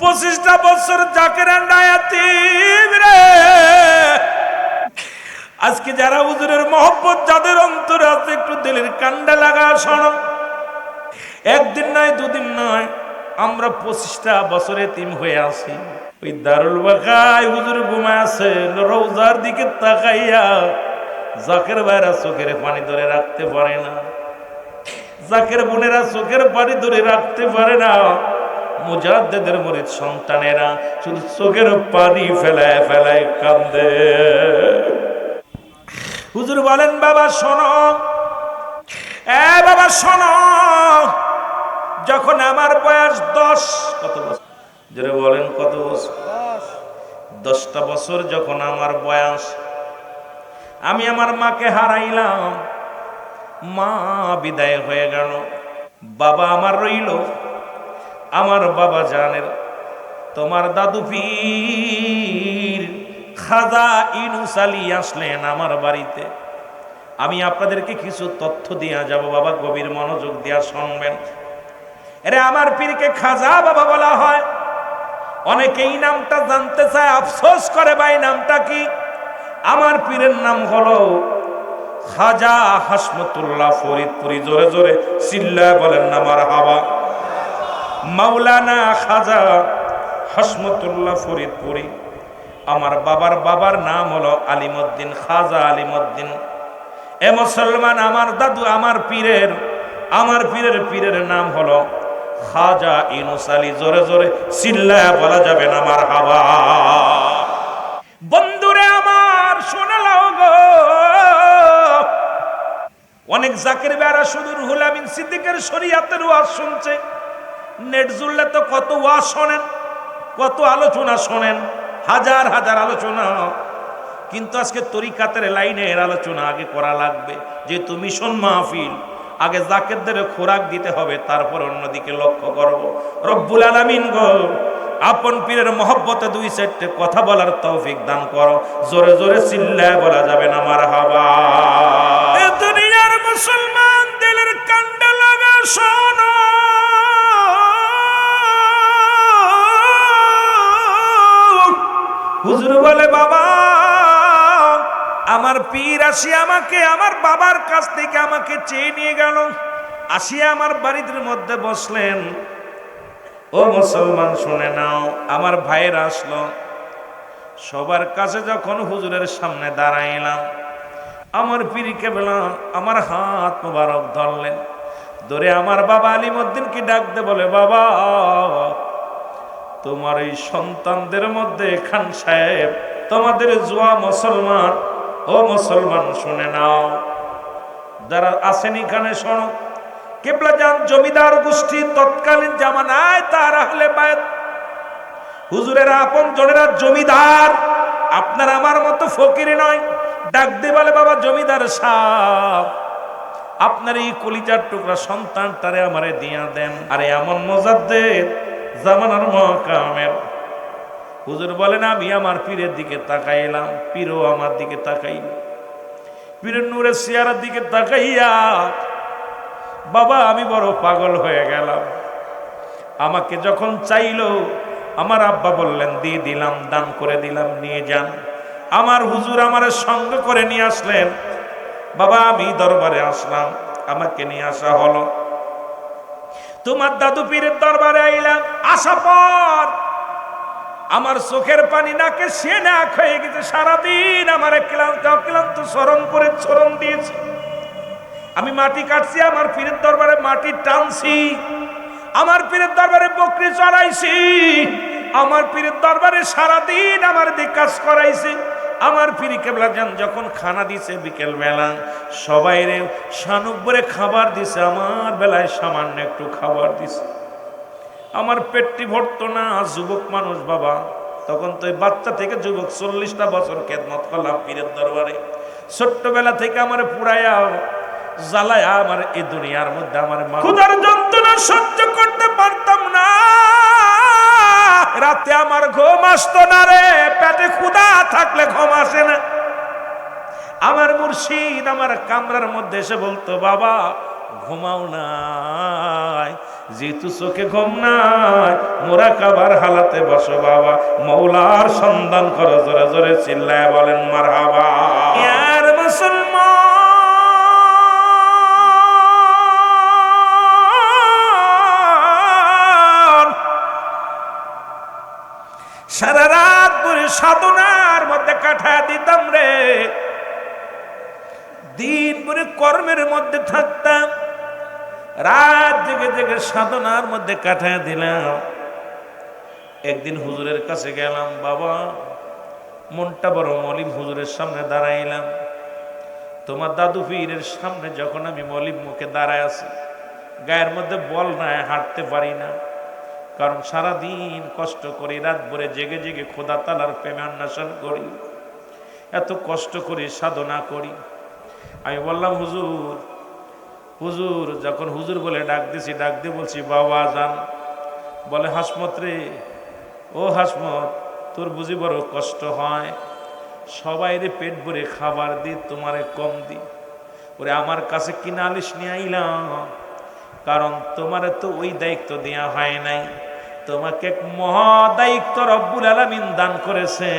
পঁচিশটা বছর জাকের আজকে যারা হুজুরের মহব্বত, যাদের অন্তরে আছে, একটু দিলের কান্ডা লাগা, শোনো। একদিন নয়, দুদিন নয়, আমরা পঁচিশটা বছরে তিম হয়ে আছি। ওই দারুল বাকায় হুজুর ঘুমায় আছে, রৌজার দিকে তাকাইয়া জাকের বাইরা চোখের পানি ধরে রাখতে পারে না। জাকের বোনেরা চোখের পানি ধরে রাখতে পারে না। মুজাদ্দেদের মরিদ সন্তানেরা শুধু চোখের পানি ফেলায় ফেলায় কান্দে। হুজুর বলেন, বাবা, শোনো। এ, বাবা, শোনো। যখন আমার বয়স দশ, কত বছর? যারা বলেন, কত বছর? দশটা বছর যখন আমার বয়স, আমি আমার মাকে হারাইলাম। মা বিদায় হয়ে গেল। বাবা আমার রইল। আমার বাবা জানের, তোমার দাদু পীর, খাজা ইনুস আলী আসলেন আমার বাড়িতে। আমি আপনাদেরকে কিছু তথ্য দিয়া যাব, বাবা গভীর মনোযোগ দিয়া শুনবেন। এরে আমার পীরকে খাজা বাবা বলা হয়। অনেকে এই নামটা জানতে চায়, আফসোস করে ভাই, নামটা কি? আমার পীরের নাম হলো খাজা হাসমতুল্লাহ ফরিদপুরি। জোরে জোরে চিল্লা বলেন আমার হাওয়া মাওলানা খাজা হাসমতুল্লাহ ফরিদপুরি। আমার বাবার বাবার নাম হলো আলিমুদ্দিন, খাজা আলিমুদ্দিন। এ মুসলমান আমার দাদু, আমার পীরের আমার পীরের পীরের নাম হলো খাজা ইনুস আলী। জোরে জোরে চিল্লায় বলা যাবে না আমার হাওয়া বন্ধুরে আমার শোনালাও গো। অনেক জাকির বেড়া শুধু রুহুল আমিন সিদ্দিকের শরীয়তের ওয়াজ শুনছে। নেট তো কত ওয়াজ শোনেন, কত আলোচনা শোনেন, হাজার হাজার আলোচনা। কিন্তু আজকে তরিকাতের লাইনের আলোচনা আগে করা লাগবে, যে তুমি শোন মাহফিল, আগে জাকেরদের খোরাক দিতে হবে, তারপর অন্যদিকে লক্ষ্য করব। রব্বুল আলামিন গো, আপন পীরের মহব্বতে দুই চারটে কথা বলার তৌফিক দান করো। জোরে জোরে চিল্লায় বলা যাবে না হাওয়া এ দুনিয়ার মুসলমান হুজুর বলে, বাবা, আমার পীর আসি আমাকে, আমার বাবার কাছ থেকে আমাকে চেয়ে নিয়ে গেল। আসিয়া আমার বাড়ির মধ্যে বসলেন। ও মুসলমান, শুনে নাও, আমার ভাইয়ের আসলো। সবার কাছে যখন হুজুরের সামনে দাঁড়াইলাম, আমার পীরকে বেলা আমার হাত মোবারক ধরলেন। ধরে আমার বাবা আলিমুদ্দিনকে ডাকতে বলে, বাবা তোমার এই সন্তানদের মধ্যে খান সাহেব, তোমাদের জুয়া মুসলমান। ও মুসলমান, শুনে নাও। যারা আসেন এখানে, শোনো। কেবলা যান জমিদার গোষ্ঠী তৎকালীন জামানায় তার আহলে বায়াত হুজুরের, আপন জনেরা জমিদার। আপনার আমার মতো ফকির নয়। ডাক দে বলে, বাবা, জমিদার সাহ আপনার এই কলিজার টুকরা সন্তানটারে আমারে দিয়া দেন। আরে এমন মজার মজাদ্দের জামানার মহাকামের। হুজুর বলেন, আমি আমার পীরের দিকে তাকাইলাম, পীরও আমার দিকে তাকাইল। পীরের নূরের চেয়ারের দিকে তাকাইয়া, বাবা, আমি বড় পাগল হয়ে গেলাম। আমাকে যখন চাইলো, আমার আব্বা বললেন দিয়ে দিলাম, দান করে দিলাম, নিয়ে যান। আমার হুজুর আমার সঙ্গ করে নিয়ে আসলেন। বাবা, আমি দরবারে আসলাম, আমাকে নিয়ে আসা হলো। তোমার দাদু পীরের দরবারে আইলাম, আসা পর আমার চোখের পানি নাকে সে না হয়ে গেছে, সারাদিন আমার ক্লান্ত ক্লান্ত স্মরণ করে স্মরণ দিয়েছে। আমি মাটি কাটছি, আমার পীরের দরবারে মাটি টানছি, আমার পীরের দরবারে বকরি চড়াইছি, আমার পীরের দরবারে সারাদিন আমার দিক কাজ করাইছি। আমার পীর কেবলা যান, যখন খানা দিছে বিকেল বেলা, সবাই রে শানুক খাবার দিছে, আমার বেলায় সামান্য একটু খাবার দিছে। আমার পেটটি ভরতো না, যুবক মানুষ বাবা। তখন তো বাচ্চা থেকে যুবক চল্লিশটা বছর খেদমত করলাম পীরের দরবারে। ছোট্টবেলা থেকে আমার পুরাইয়া জ্বালায় আমার এই দুনিয়ার মধ্যে আমার ক্ষুধার যন্ত্রণা সহ্য করতে পারতাম না। রাতে আমার ঘুম আসতো না রে। পেটে ক্ষুদা থাকলে ঘুম আসে না। আমার মুর্শিদ আমার কামরার মধ্যে এসে বলতো, বাবা, ঘুমাও নাই। যেহেতু চোখে ঘুম নাই, মোরা কাবার হালাতে বসো বাবা। মৌলার সন্ধান করো, জোরে জোরে চিল্লায় বলেন মার হাবা সাধনার মধ্যে কাঠায় দিতাম রে। দিন ভরে কর্মের মধ্যে থাকতাম, রাত জেগে জেগে সাধনার মধ্যে কাটায় দিলাম। একদিন হুজুরের কাছে গেলাম, বাবা, মনটা বড় মলিম হুজুরের সামনে দাঁড়াইলাম। তোমার দাদু পীরের সামনে যখন আমি মলিম মুখে দাঁড়ায় আছি, গায়ের মধ্যে বল নাই, হাঁটতে পারি না। কারণ সারাদিন কষ্ট করি রাত ভরে জেগে জেগে খোদা তালার প্রেমে অন্বেষণ করি। এত কষ্ট করি সাধনা করি। আমি বললাম, হুজুর হুজুর, যখন হুজুর বলে ডাক দিছি, ডাক দিয়ে বলছি, বাবা, যান। বলে, হাসমত রে, ও হাসমত, তোর বুঝি বড় কষ্ট হয়। সবাই রে পেট ভরে খাবার দি, তোমারে কম দি। ওরে আমার কাছে কি নালিশ নিয়ে আইলাম, কারণ তোমারে তো ওই দায়িত্ব দেওয়া হয় নাই। তোমাকে এক মহা দায়িত্ব রব্বুল আলামিন দান করেছে।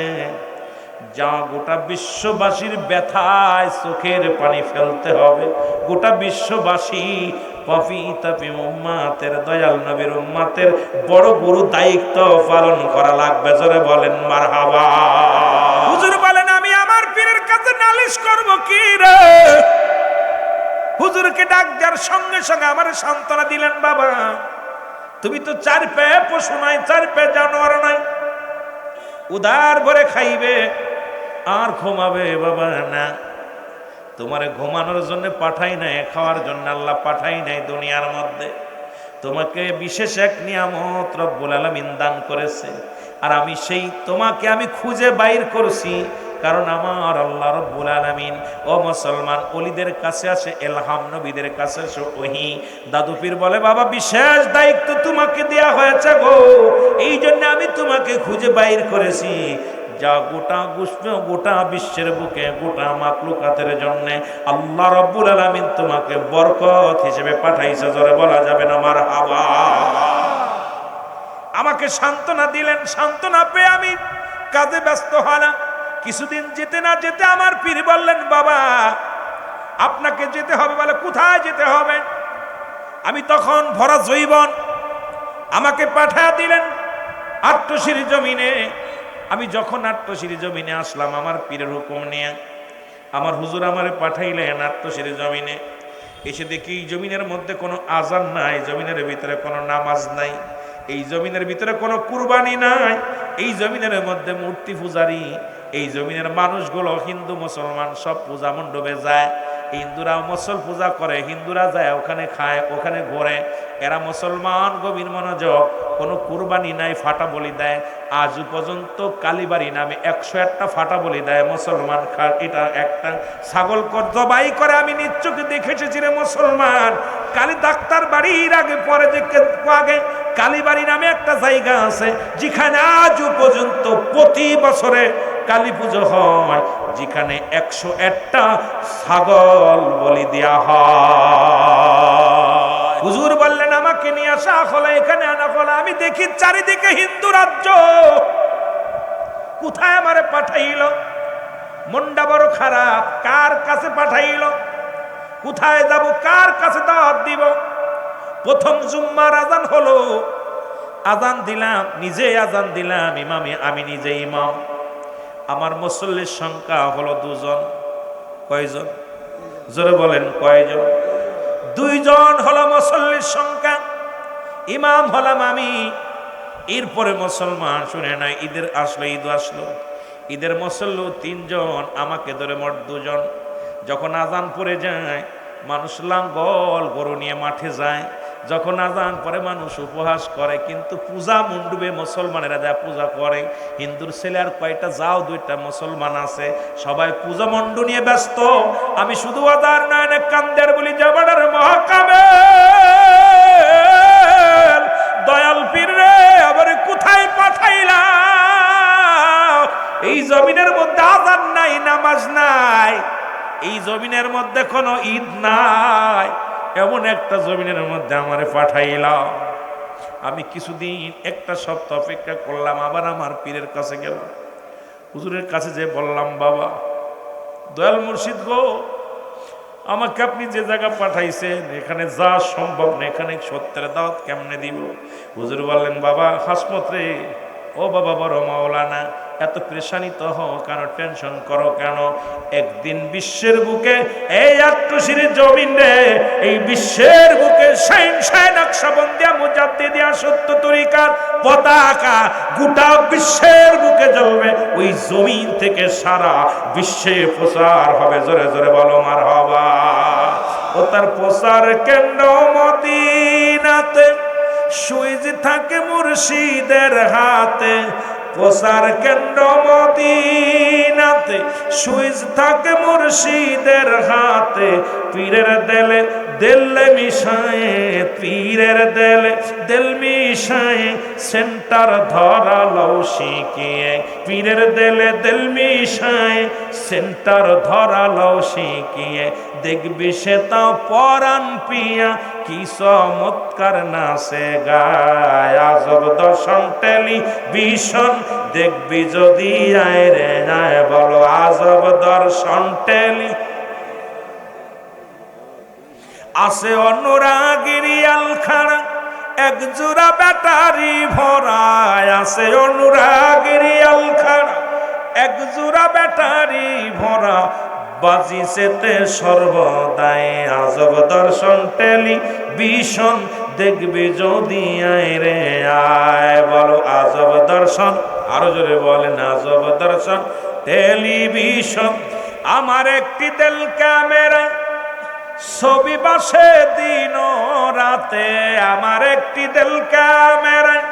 যা গোটা বিশ্ববাসীর ব্যথায় চোখের পানি ফেলতে হবে। গোটা বিশ্ববাসী পবিতাপি উম্মাতের, দয়াল নবীর উম্মাতের বড় বড় দায়িত্ব পালন করা লাগবে। জোরে বলেন মার হাবা হুজুর বলেন, আমি আমার পীরের কাছে নালিশ করব কি রে? হুজুরকে ডাক দেওয়ার সঙ্গে সঙ্গে আমার সান্ত্বনা দিলেন, বাবা তুমি তো চার পেয়ে পশু নাই, চার পেয়ে জানোয়ার নাই। উদার ভরে খাইবে, আর ঘুমাবে বাবা না। তোমারে ঘুমানোর জন্য পাঠাই নাই, খাওয়ার জন্য আল্লাহ পাঠাই নাই দুনিয়ার মধ্যে। তোমাকে বিশেষ এক নিয়ামত রব্বুল আলামিন দান করেছে। আর আমি সেই তোমাকে আমি খুঁজে বাইর করছি কারণ আমার আল্লাহ রব্বুল আলামিন, ও মুসলমান, অলিদের কাছে আসে, এলহাম নবীদের কাছে আসে, ওহি। দাদু পীর বলে, বাবা, বিশেষ দায়িত্ব তোমাকে দেয়া হয়েছে গো। এই জন্য আমি তোমাকে খুঁজে বাইর করেছি। যা গোটা গুষ্ণ গোটা বিশ্বের বুকে, গোটা মাকলুকাতের জন্য আল্লাহ রব্বুল আলামিন তোমাকে বরকত হিসেবে পাঠাইছে। জোরে বলা যাবে না আমার হাওয়া আমাকে সান্ত্বনা দিলেন, সান্ত্বনা পেয়ে আমি কাজে ব্যস্ত হলাম। কিছুদিন যেতে না যেতে আমার পীর বললেন, বাবা, আপনাকে যেতে হবে বলে কোথায় যেতে হবে? আমি তখন ভরা জৈবন আমাকে পাঠা দিলেন আট্টশির জমিনে। আমি যখন আট্টশির জমিনে আসলাম আমার পীরের হুকুম নিয়ে, আমার হুজুর আমারে পাঠাইলেন আট্টশির জমিনে। এসে দেখি এই জমিনের মধ্যে কোনো আজান নাই, জমিনের ভিতরে কোনো নামাজ নাই, এই জমিনের ভিতরে কোনো কুরবানি নাই, এই জমিনের মধ্যে মূর্তি পূজারি এই জমিনের মানুষগুলো হিন্দু, মুসলমান সব পূজা মণ্ডপে যায়। হিন্দুরা মুসল পূজা করে, হিন্দুরা যায়, ওখানে খায়, ওখানে ঘোরে। এরা মুসলমান গভীর মনোযোগ, কোনো কুরবানি নাই, ফাটা বলি দেয়। আজ পর্যন্ত কালীবাড়ি নামে একশো একটা ফাটা বলি দেয় মুসলমান খা এটা একটা ছাগল জবাই করে, আমি নিশ্চকে দেখে এসেছি রে মুসলমান। কালী ডাক্তার বাড়ির আগে, পরে যে আগে কালীবাড়ি নামে একটা জায়গা আছে, যেখানে আজও পর্যন্ত প্রতি বছরে কালী পুজো হয়, যেখানে একশো একটা ছাগল বলি দেয়া হয়। হুজুর বললেন, আমাকে নিয়ে আসা হলে, এখানে আনা হলে। আমি দেখি চারিদিকে হিন্দু রাজ্য। কোথায় আমারে পাঠাইল? মনটা বড় খারাপ। কার কাছে পাঠাইল? কোথায় যাব? কার কাছে দাওয়াত দিব? প্রথম জুম্মার আজান হলো। আজান দিলাম নিজে আজান দিলাম, ইমামে, আমি নিজে ইমাম। আমার মুসল্লির সংখ্যা হলো দুজন। কয়জন? জোরে বলেন, কয়জন? দুইজন হলো মুসল্লির সংখ্যা, ইমাম হলাম আমি। এরপরে মুসলমান শুনে না ঈদের আসলো, ঈদ আসলো। ঈদের মুসল্লু তিনজন, আমাকে ধরে মোট দুজন। যখন আজান পড়ে যায়, মানুষ লাঙ্গল গরু নিয়ে মাঠে যায়। যখন আজান পরে মানুষ উপহাস করে, কিন্তু পূজা মণ্ডপে মুসলমানেরা যা পূজা করে, হিন্দুর ছেলে আর কয়টা, যাও দুইটা মুসলমান আছে, সবাই পূজা মণ্ড নিয়ে ব্যস্ত। আমি শুধু আদার নয়নে কান্দের বলি যাবাডার মহাকামে। দয়াল পীর রে, আবার কোথায় পাঠাইলা? এই জমিনের মধ্যে আজান নাই, নামাজ নাই। এই জমিনের মধ্যে কোনো ঈদ নাই। এমন একটা জমিনের মধ্যে আমারে পাঠাইলাম আমি কিছুদিন একটা সপ্তাহ অপেক্ষা করলাম, আবার আমার পীরের কাছে গেলাম। হুজুরের কাছে যে বললাম, বাবা, দয়াল মুর্শিদ গো, আমাকে আপনি যে জায়গা পাঠাইছেন, এখানে যা সম্ভব না এখানে সত্যের দাওয়াত কেমনে দিব? হুজুর বললেন, বাবা, হাসমত রে, ও বাবা বড় মাওলানা এত প্রেশানিত হও, কেন টেনশন করো কেন? একদিন বিশ্বের বুকে এই আত্মশির জমিন রে, এই বিশ্বের বুকে সাইন সাইন নকশাবন্দিয়া মুজাদ্দিদিয়া সত্য তরিকার পতাকা গোটা বিশ্বের বুকে জ্বলবে। ওই জমিন থেকে সারা বিশ্বে প্রচার হবে, জোরে জোরে বলো মার হবা। ও তার প্রচার কেন্দ্র মদিনাতে, সুইজ থাকে মুর্শিদের হাতে প্রসার কেন্দ্র মদিনাতে সুইজ থাকে মুর্শিদের হাতে পীরের দেলে দেলে মিশায়ে, পীরের দেলে, দেল মিশায়ে, সেন্টার ধরালো শিখিয়ে পীরের দেলে, দেল মিশায়ে, সেন্টার ধরালো শিখিয়ে দেখবি সে তা পরাণ পিয়া, কি চমৎকার নাচে গায়। আজব দর্শন টেলিভিশন দেখবি যদি আয় রে আয় বলো, আজব দর্শন টেলি আছে অনুরাগিরি আলখানা। এক জোড়া ব্যাটারি ভরায় আছে অনুরাগিরি আলখানা। এক জোড়া ব্যাটারি ভরা বাজিছেতে সর্বদাই। আজব দর্শন টেলি টেলিভিশন দেখবি যদি আয় রে আয়। বলো আজব দর্শন, আরও জোরে বলেন আজব দর্শন। টেলিভিশন আমার একটি তেল ক্যামেরা। ছবি বাসে দিন রাতে আমার একটি তেল ক্যামেরায়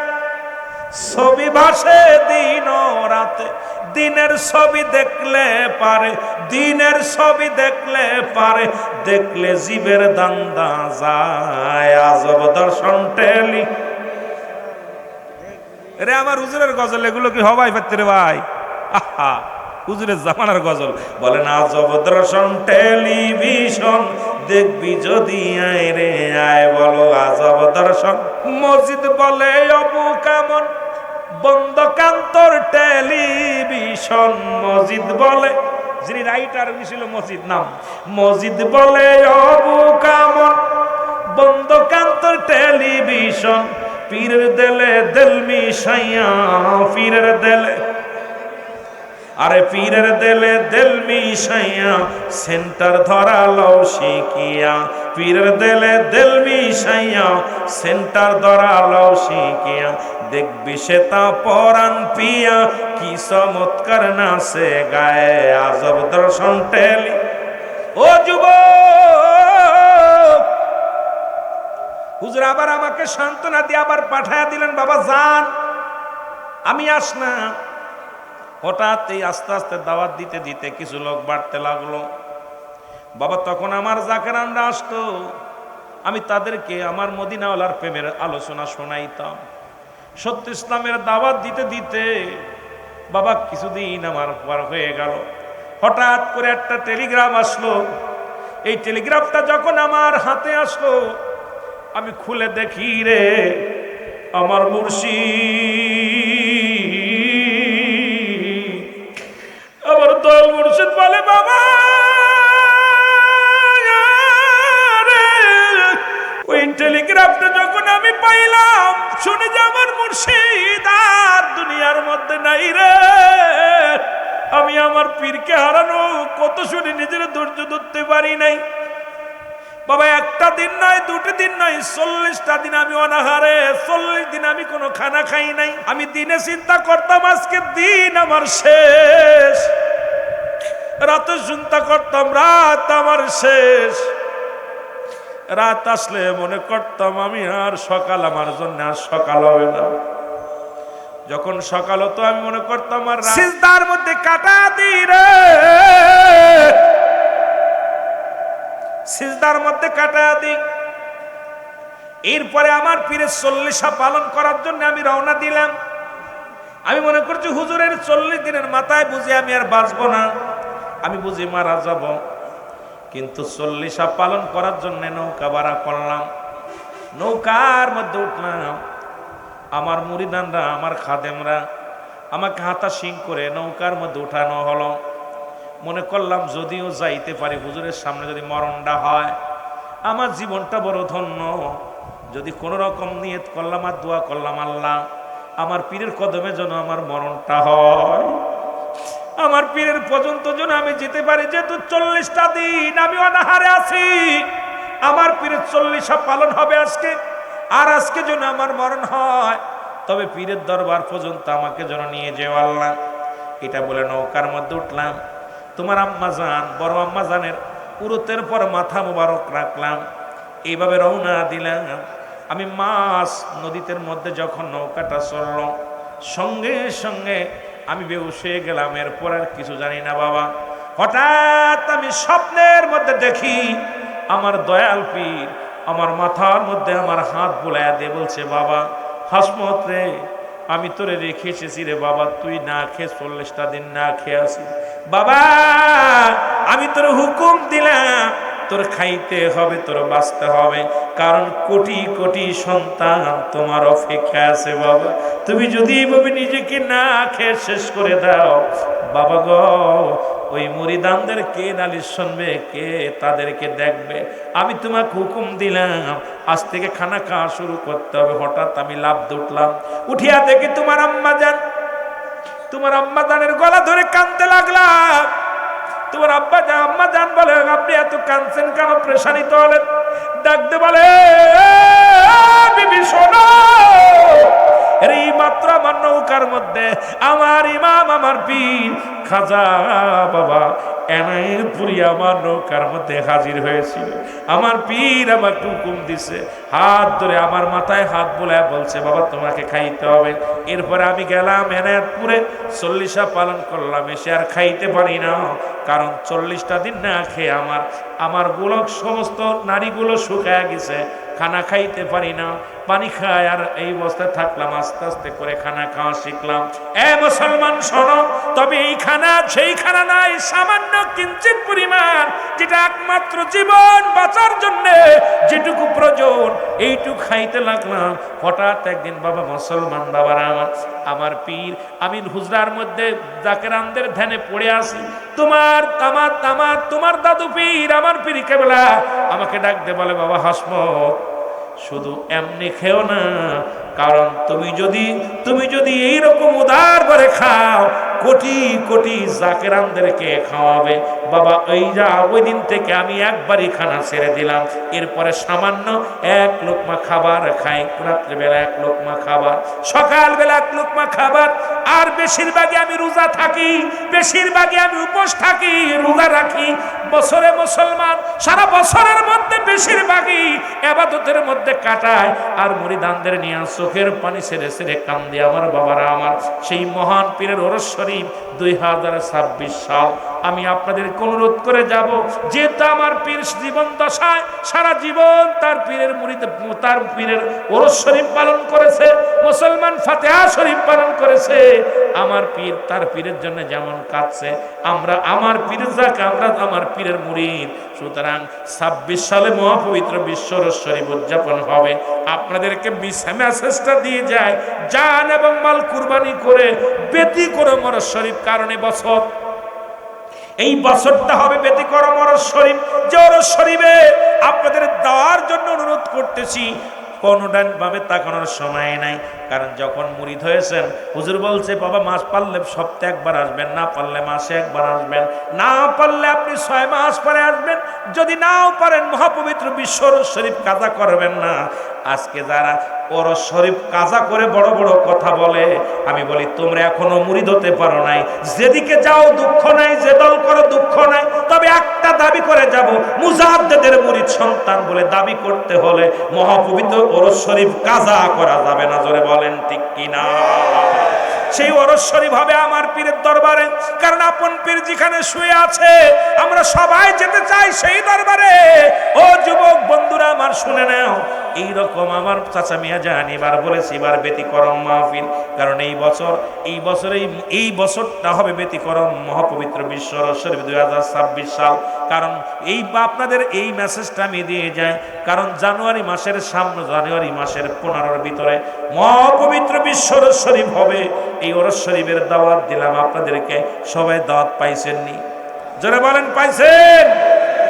ছবি ভাসে দিন রাতে দিনের ছবি দেখলে পারে, দিনের ছবি দেখলে পারে, দেখলে জীবের দান্দা যায়। আজব দর্শন টেলি। রে আমার হুজুরের গজল, এগুলো কি হবাই পারতে রে ভাই? আহা, হুজুরের জামানার গজল। বলে না আজব দর্শন টেলিভিশন দেখবি যদি আয় রে আয়, বলো আজব দর্শন। মসজিদ বলে, অবু কেমন? বন্ধ কান্তর টেলিভিশন। মসজিদ বলে, যিনি রাইটার ছিল মসজিদ নাম। মসজিদ বলে, অবু কামন? বন্ধ কান্তর টেলিভিশন। পীরের দেলে দেলমি সাইয়া পীরের দেলে আরে পীরের দেলে দেল মিশাইয়া, সেন্টার ধরালো শিখিয়া। পীরের দেলে দেল মিশাইয়া, সেন্টার ধরালো শিখিয়া। দেখবি সে তা পরাণ পিয়া, কি চমৎকার নাচে গায়ে আজব দর্শন টেলি ও যুব হুজুর, আবার আমাকে সান্ত্বনা দিয়ে আবার পাঠায়া দিলেন, বাবা, যান। আমি না হঠাৎ এই আস্তে আস্তে দাওয়াত দিতে দিতে কিছু লোক বাড়তে লাগল। বাবা, তখন আমার জাকেরানরা আসতো। আমি তাদেরকে আমার মদিনাওয়ালার প্রেমের আলোচনা শোনাইতাম। সত্য ইসলামের দাওয়াত দিতে দিতে বাবা কিছুদিন আমার পার হয়ে গেল। হঠাৎ করে একটা টেলিগ্রাম আসলো। এই টেলিগ্রামটা যখন আমার হাতে আসলো, আমি খুলে দেখি রে, আমার মুর্শিদ। টেলিগ্রাফটা যখন আমি পাইলাম, শুনে যে আমার মুর্শিদ দুনিয়ার মধ্যে নাই রে। আমি আমার পীরকে হারানো, কত শুনে নিজের ধৈর্য ধরতে পারি নাই। বাবা, একটা দিন নয়, দুটি দিন নয়, চল্লিশটা দিন আমি অনাহারে, চল্লিশ দিন আমি কোনো খানা খাই নাই। আমি দিনে চিন্তা করতাম আজকে দিন আমার শেষ। রাতে চিন্তা করতাম, রাত আমার শেষ। রাত আসলে মনে করতাম, আমি আর সকাল আমার জন্য আর সকাল হবে না। যখন সকাল হতো, আমি মনে করতাম, আর সিজদার মধ্যে কাটা দিই রে। সিজদার মধ্যে কাটা দিই এরপরে আমার পীরের চল্লিশা পালন করার জন্য আমি রওনা দিলাম। আমি মনে করছি, হুজুরের চল্লিশ দিনের মাথায় বুঝি আমি আর বাঁচবো না। আমি বুঝি মারা যাব। কিন্তু চল্লিশা পালন করার জন্য নৌকা ভাড়া করলাম। নৌকার মধ্যে উঠলাম। আমার মুড়িদানরা, আমার খাদেমরা আমাকে হাতা শিং করে নৌকার মধ্যে উঠানো হলো। মনে করলাম, যদিও যাইতে পারি, হুজুরের সামনে যদি মরণটা হয়, আমার জীবনটা বড় ধন্য। যদি কোনো রকম নিয়ত করলাম আর দোয়া করলাম আল্লাহ, আমার পীরের কদমে যেন আমার মরণটা হয়। আমার পীরের পর্যন্ত যেন আমি যেতে পারি, যেহেতু চল্লিশটা দিন আমি অনাহারে আছি। আমার পীরের চল্লিশা পালন হবে আজকে, আর আজকে যেন আমার মরণ হয়। তবে পীরের দরবার পর্যন্ত আমাকে যেন নিয়ে যেও আল্লাহ। এটা বলে নৌকার মধ্যে উঠলাম। তোমার আম্মা জান, বড় আম্মা জানের উরুতের পর মাথা মুবারক রাখলাম। এইভাবে রওনা দিলাম। আমি মাছ নদীতের মধ্যে যখন নৌকাটা চলল, সঙ্গে সঙ্গে আমি বেউস হয়ে গেলাম, এরপর আর কিছু জানি না বাবা। হঠাৎ আমি স্বপ্নের মধ্যে দেখি, আমার দয়াল পীর আমার মাথার মধ্যে আমার হাত বোলায় দিয়ে বলছে, বাবা, হাসমত রে, আমি তোরে রেখে এসেছি রে বাবা, তুই না খেয়ে চল্লিশটা দিন না খেয়ে আসি বাবা, আমি তোর হুকুম দিলাম তোর খাইতে হবে, তোর বাঁচতে হবে। কারণ কোটি কোটি সন্তান তোমার অপেক্ষা আছে, বাবা। তুমি যদি এইভাবে নিজেকে না খেয়ে শেষ করে দাও, বাবা গো, ওই মুরিদানদের কে নালিশ শুনবে, কে তাদেরকে দেখবে? আমি তোমাকে হুকুম দিলাম, আজ থেকে খানা খাওয়া শুরু করতে হবে। হঠাৎ আমি লাভ দুটলাম উঠিয়া দেখি তোমার আম্মা যান তোমার আম্মা জানের গলা ধরে কানতে লাগলাম। তোমার আব্বা যা, আম্মা যান বলে, আপনি এত কানছেন কেন? প্রেশানিত হলেন ডাকতে বলে বিবি আমার নৌকার মধ্যে। আমার ইমাম, আমার পীর। খাজা বাবা পুরি আমার নৌকার মধ্যে হাজির হয়েছিল। আমার পীর আমাকে হুকুম দিছে। হাত ধরে আমার মাথায় হাত বলে বলছে, বাবা, তোমাকে খাইতে হবে। এরপরে আমি গেলাম এনায়তপুরে। চল্লিশা পালন করলাম, এসে আর খাইতে পারি না। কারণ চল্লিশটা দিন না খেয়ে আমার আমার গোলক সমস্ত নারীগুলো শুকায় গেছে। খানা খাইতে পারি না। পানি খাই আর এই অবস্থায় থাকলাম, আস্তে আস্তে করে খানা খাওয়া শিখলাম। এ মুসলমান, শোনো, তবে এই খানা, সেই খানা নাই, সামান্য কিঞ্চিত পরিমাণ, যেটা একমাত্র জীবন বাঁচার জন্য যেটুকু প্রয়োজন, এইটুকু খাইতে লাগলাম। হঠাৎ একদিন বাবা মুসলমান বাবারা আমার আমার পীর, আমি হুজরার মধ্যে জাকেরানদের ধ্যানে পড়ে আসি তোমার আমার আমার তোমার দাদু পীর, আমার পীর কেবলা, আমাকে ডাকতে বলে, বাবা, হাসম, শুধু এমনি খেও না, কারণ তুমি যদি তুমি যদি এইরকম উদার করে খাও কোটি কোটি জাকেরানদেরকে খাওয়াবে। বাবা ওই যা, ওই দিন থেকে আমি একবারই খানা ছেড়ে দিলাম। এরপরে সামান্য এক লোকমা খাবার খাই। রাত্রেবেলা এক লোকমা খাবার, সকালবেলা এক লোকমা খাবার। আর বেশিরভাগই আমি রোজা থাকি, বেশিরভাগই আমি উপোস থাকি, রোজা রাখি। বছরে মুসলমান, সারা বছরের মধ্যে বেশিরভাগই আবাদতের মধ্যে কাটায়। আর মরিদানদের নিয়ে চোখের পানি ছেড়ে ছেড়ে দিয়ে আমার বাবারা আমার সেই মহান পীরের ওরস শরীফ দুই হাজার ছাব্বিশ সাল। আমি আপনাদেরকে অনুরোধ করে যাব, যেহেতু আমার পীর জীবন দশায় সারা জীবন তার পীরের মুড়িতে, তার পীরের ওরস শরীফ পালন করেছে, মুসলমান ফাতেহা শরীফ পালন করেছে, আমার পীর তার পীরের জন্য যেমন কাঁদছে, আমরা আমার পীর যাকে আমরা আমার পীরের মুড়িদ সুতরাং ছাব্বিশ সালে মহাপবিত্র বিশ্ব রস শরীফ উদযাপন হবে। আপনাদেরকে মেসেজটা দিয়ে যায় জান এবং মাল কুরবানি করে বেতি করে মরস শরীফ কারণে বছর এই বছরটা হবে ব্যতিক্রম অরস শরীফ যে অরস শরীফে আপনাদের দেওয়ার জন্য অনুরোধ করতেছি কোনোটান ভাবে তাকানোর সময় নাই। কারণ যখন মুরিদ হয়েছেন, হুজুর বলছে, বাবা, মাস পারলে সপ্তাহে একবার আসবেন, না পারলে মাসে একবার আসবেন। না পারলে আপনি ছয় মাস পরে আসবেন। যদি নাও পারেন, মহাপবিত্র বিশ্বর শরীফ কাজা করবেন না। আজকে যারা ওর শরীফ কাজা করে বড় বড় কথা বলে, আমি বলি, তোমরা এখনও মুড়িদ হতে পারো নাই। যেদিকে যাও, দুঃখ নাই, যে দল করো, দুঃখ নাই। তবে একটা দাবি করে যাব মুজাহাদ্দের মুরিদ সন্তান বলে দাবি করতে হলে মহাপবিত্র ওর শরীফ কাজা করা যাবে না। জোরে বলেন, ঠিক কিনা? সেই অরস্বরী ভাবে আমার পীরের দরবারে। কারণ আপন পীর যেখানে শুয়ে আছে, আমরা সবাই যেতে চাই সেই দরবারে। ও যুবক বন্ধুরা আমার শুনে নাও, এইরকম আমার চাচা মিয়া জান এবার বলেছি, এবার ব্যতিক্রম মাহফিল। কারণ এই বছর এই বছর এই বছরটা হবে ব্যতিক্রম মহাপবিত্র বিশ্ব শরীফ দুই হাজার ছাব্বিশ সাল। কারণ এই আপনাদের এই মেসেজটা আমি দিয়ে যাই, কারণ জানুয়ারি মাসের সামনে, জানুয়ারি মাসের পনেরোর ভিতরে মহাপবিত্র বিশ্ব শরীফ হবে। এই ওরস শরীফের দাওয়াত দিলাম আপনাদেরকে। সবাই দাওয়াত পাইছেননি। যারা বলেন পাইছেন?